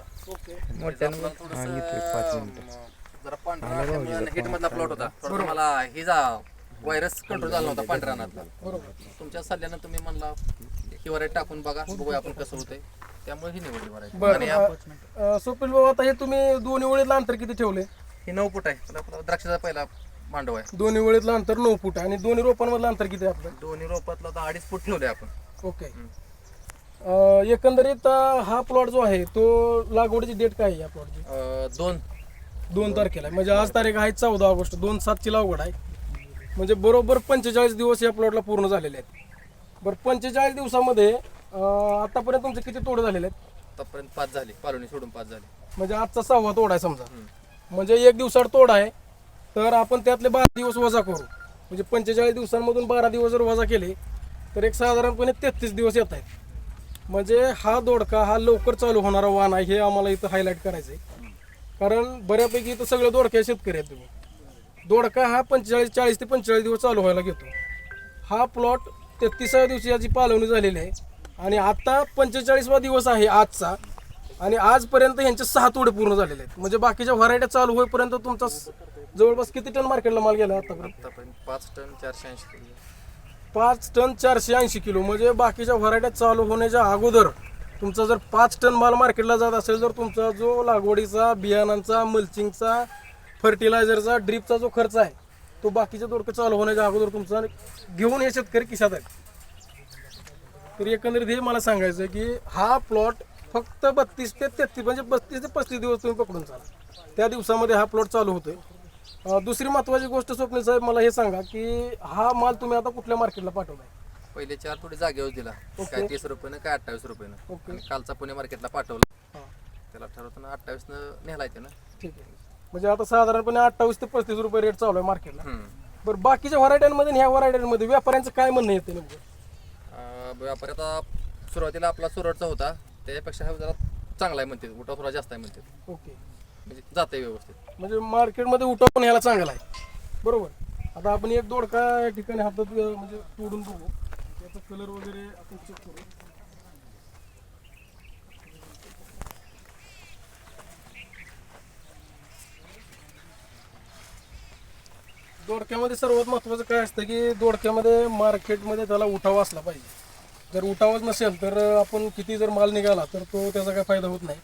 आपल्याला हा, येतोय, पाच थोडंसं, मिनिटं. अं, जरा पांढरा हिट मधला प्लॉट होता. थोडं मला हिजा व्हायरस कंट्रोल झाला नव्हता पांढऱ्या रानातला बरोबर. तुमच्या सल्ल्यानं तुम्ही म्हणला ही वरायटी टाकून बघा बघूया आपण कसं होतंय. त्यामुळे ही निवडली वरायटी बरं आणि अ, अ, स्वप्नील भाऊ आता हे तुम्ही दोन्ही वेळेतलं अंतर किती ठेवले ही नऊ फूट आहे. तर आपला द्राक्षाचा पहिला मांडव आहे. दोन्ही वेळेतलं अंतर नऊ फूट आहे. आणि दोन्ही रोपांमधलं अंतर किती आहे आपलं? दोन्ही रोपातला आता अडीच फूट ठेवले आपण. ओके. अ, एकंदरीत अ, हा प्लॉट जो आहे तो लागवडीची डेट काय आहे या प्लॉटची अं, दोन. दोन तारखेला आहे. म्हणजे आज तारीख आहे चौदा ऑगस्ट. दोन सातची लागवड आहे. म्हणजे बरोबर पंचेचाळीस दिवस या प्लॉटला पूर्ण झालेले आहेत. बरं पंचेचाळीस दिवसामध्ये अं, आतापर्यंत तुमचे किती तोडे झालेले आहेत? आतापर्यंत पाच झाली. पालोनी सोडून पाच झाली. म्हणजे आजचा सहावा तोडा आहे समजा. म्हणजे एक दिवसाड तोडा आहे. तर आपण त्यातले बारा दिवस वजा करू. म्हणजे पंचेचाळीस दिवसांमधून बारा दिवस जर वजा केले तर एक साधारणपणे तेहतीस दिवस येत आहेत. म्हणजे हा दोडका हा लवकर चालू होणारा वाण आहे हे आम्हाला इथं हायलाईट करायचं आहे कारण बऱ्यापैकी इथं सगळे दोडक्या शेतकरी आहेत तुम्ही. दोडका हा पंचेचाळीस चाळीस ते पंचेचाळीस दिवस चालू व्हायला घेतो. हा प्लॉट तेहतीसाव्या दिवशी याची पालवणी झालेली आहे. आणि आता पंचेचाळीसवा दिवस आहे आजचा. आणि आजपर्यंत यांचे सहा तोडे पूर्ण झालेले आहेत. म्हणजे बाकीच्या व्हरायट्या चालू होईपर्यंत तुमचा जवळपास किती टन मार्केटला माल गेला आतापर्यंत? पाच टन चारशे ऐंशी पाच टन चारशे ऐंशी किलो. म्हणजे बाकीच्या व्हरायट्या चालू होण्याच्या अगोदर तुमचा जर पाच टन माल मार्केटला जात असेल तर तुमचा जो लागवडीचा बियाणांचा मल्चिंगचा फर्टिलायझरचा ड्रीपचा जो खर्च आहे तो बाकीच्या दोडकं चालू होण्याच्या अगोदर तुमचा घेऊन हे शेतकरी किशात आहेत. तर एकंदरीत हे मला सांगायचं आहे की हा प्लॉट फक्त बत्तीस ते तेहतीस म्हणजे बत्तीस ते पस्तीस दिवस तुम्ही पकडून चाला. त्या दिवसामध्ये हा प्लॉट चालू होतोय. दुसरी महत्वाची गोष्ट स्वप्नील साहेब मला हे सांगा की हा माल तुम्ही आता कुठल्या मार्केटला पाठवलाय? पहिले चार थोडी जागेवर दिला. काय तीस रुपयानं काय अठ्ठावीस रुपयानं. ओके. आणि कालचा पुणे मार्केटला पाठवला. हा, त्याला ठरवताना अठ्ठावीस न नेला येते ना ठीक आहे. म्हणजे आता साधारणपणे अठ्ठावीस ते पस्तीस रुपये रेट चालू आहे मार्केटला. हम्म. बरं बाकीच्या व्हरायट्यांमध्ये आणि ह्या व्हरायट्यांमध्ये व्यापाऱ्यांचं काय म्हणणं येते नेमकं? अं, व्यापारी आता सुरुवातीला आपला सुरतचा होता. त्याच्यापेक्षा हा जरा चांगला आहे म्हणते उठा थोडा जास्त आहे म्हणते ओके. म्हणजे जाते व्यवस्थित. म्हणजे मार्केटमध्ये उठावून ह्याला चांगला आहे. बरोबर. आता आपण एक दोडका या ठिकाणी हातात अं, म्हणजे तोडून बघू. त्याचा कलर वगैरे आपण चेक करू. दोडक्यामध्ये सर्वात महत्त्वाचं काय असतं की दोडक्यामध्ये मार्केटमध्ये त्याला उठाव असला पाहिजे. जर उठावच नसेल तर आपण किती जर माल निघाला तर तो त्याचा काय फायदा होत नाही.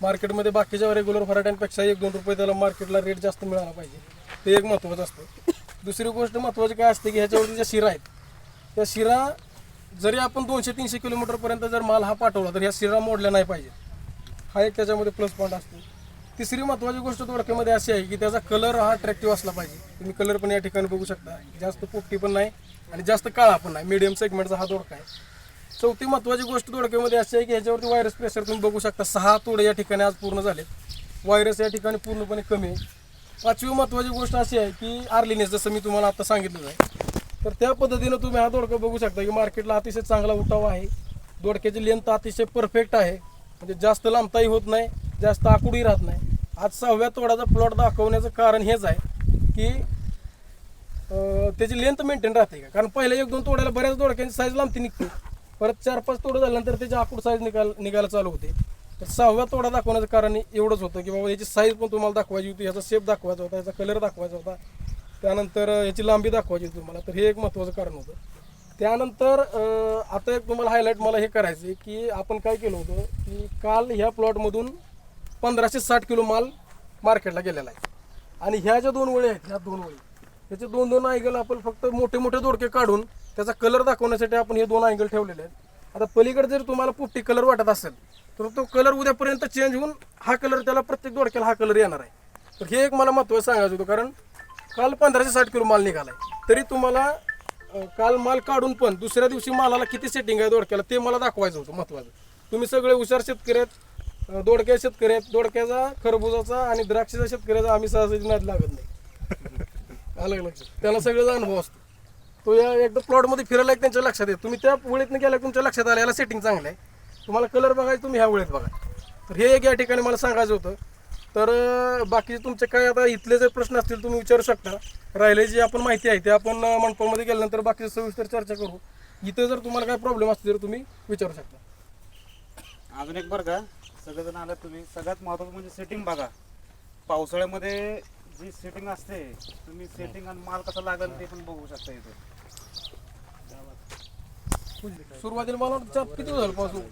मार्केटमध्ये बाकीच्या रेग्युलर फराट्यांपेक्षा एक दोन रुपये त्याला मार्केटला रेट जास्त मिळाला पाहिजे. ते एक महत्त्वाचं असतं. दुसरी गोष्ट महत्त्वाची काय असते की ह्याच्यावरती ज्या शिरा आहेत त्या शिरा जरी आपण दोनशे तीनशे किलोमीटरपर्यंत जर माल हा पाठवला तर ह्या शिरा मोडल्या नाही पाहिजे. हा एक त्याच्यामध्ये प्लस पॉईंट असतो. तिसरी महत्त्वाची गोष्ट तोडक्यामध्ये अशी आहे की त्याचा कलर हा अट्रॅक्टिव्ह असला पाहिजे. तुम्ही कलर पण या ठिकाणी बघू शकता. जास्त पोपटी पण नाही आणि जास्त काळा पण नाही. मीडियम सेगमेंटचा हा दोडका आहे. चौथी महत्त्वाची गोष्ट दोडक्यामध्ये अशी आहे की ह्याच्यावरती व्हायरस प्रेशर तुम्ही बघू शकता. सहा तोडे या ठिकाणी आज पूर्ण झाले व्हायरस या ठिकाणी पूर्णपणे कमी आहे. पाचवी महत्त्वाची गोष्ट अशी आहे की आर्लिनेस जसं मी तुम्हाला आता सांगितलं आहे. तर त्या पद्धतीनं तुम्ही हा दोडका बघू शकता की मार्केटला अतिशय चांगला उठाव आहे. दोडक्याची लेंथ अतिशय परफेक्ट आहे. म्हणजे जास्त लांबताही होत नाही जास्त आकुडी राहत नाही. आज सहाव्या तोडाचा प्लॉट दाखवण्याचं कारण हेच आहे की त्याची लेंथ मेंटेन राहते का? कारण पहिल्या एक दोन तोड्याला बऱ्याच दोडक्यांची साईज लांबती निघते. परत चार पाच तोडं झाल्यानंतर त्याची आकूड साईज निघाल निघायला चालू होते. तर सहाव्या तोडा दाखवण्याचं कारण एवढंच होतं की बाबा याची साईज पण तुम्हाला दाखवायची होती याचा शेप दाखवायचा होता याचा कलर दाखवायचा होता. त्यानंतर याची लांबी दाखवायची होती तुम्हाला. तर हे एक महत्त्वाचं कारण होतं. त्यानंतर आता एक तुम्हाला हायलाईट मला हे करायचं आहे की आपण काय केलं होतं की काल ह्या प्लॉटमधून पंधराशे साठ किलो माल मार्केटला गेलेला आहे. आणि ह्या ज्या दोन वळी आहेत ह्या दोन वळी त्याचे दोन दोन अँगल आपण फक्त मोठे मोठे दोडके काढून त्याचा कलर दाखवण्यासाठी आपण हे दोन अँगल ठेवलेले आहेत. आता पलीकडे जर तुम्हाला पुट्टी कलर वाटत असेल तर तो कलर उद्यापर्यंत चेंज होऊन हा कलर त्याला प्रत्येक दोडक्याला हा कलर येणार आहे. तर हे एक मला महत्त्वाचं सांगायचं होतं कारण काल पंधराशे साठ किलो माल निघाला आहे तरी तुम्हाला काल माल काढून पण दुसऱ्या दिवशी मालाला किती सेटिंग आहे दोडक्याला ते मला दाखवायचं होतं महत्त्वाचं. तुम्ही सगळे हुशार शेतकरी आहेत दोडक्या शेतकरी आहेत. दोडक्याचा खरबुजाचा आणि द्राक्षाचा शेतकऱ्याचा आम्ही सहजाची नाद लागत नाही. आलं लक्षात? त्याला सगळ्याचा अनुभव असतो. तो या एकदा प्लॉटमध्ये फिरायला एक त्यांच्या लक्षात येतो. तुम्ही त्या वेळेतनं गेला तुमच्या लक्षात आलं याला सेटिंग चांगलं आहे. तुम्हाला कलर बघायचं तुम्ही ह्या वेळेत बघा. तर हे एक या ठिकाणी मला सांगायचं होतं. तर बाकीचे तुमचे काय आता इथले जे प्रश्न असतील तुम्ही विचारू शकता. राहिले जी आपण माहिती आहे ते आपण मंडपामध्ये गेल्यानंतर बाकीचे सविस्तर चर्चा करू. इथं जर तुम्हाला काय प्रॉब्लेम असतील तर तुम्ही विचारू शकता. अजून एक बरं का सगळेजण आलं तुम्ही. सगळ्यात महत्त्वाचं म्हणजे सेटिंग बघा. पावसाळ्यामध्ये जी सेटिंग असते तुम्ही सेटिंग आणि माल कसा लागेल ते पण बघू शकता इथे. सुरुवातीला मला वाटतं किती झालं पासून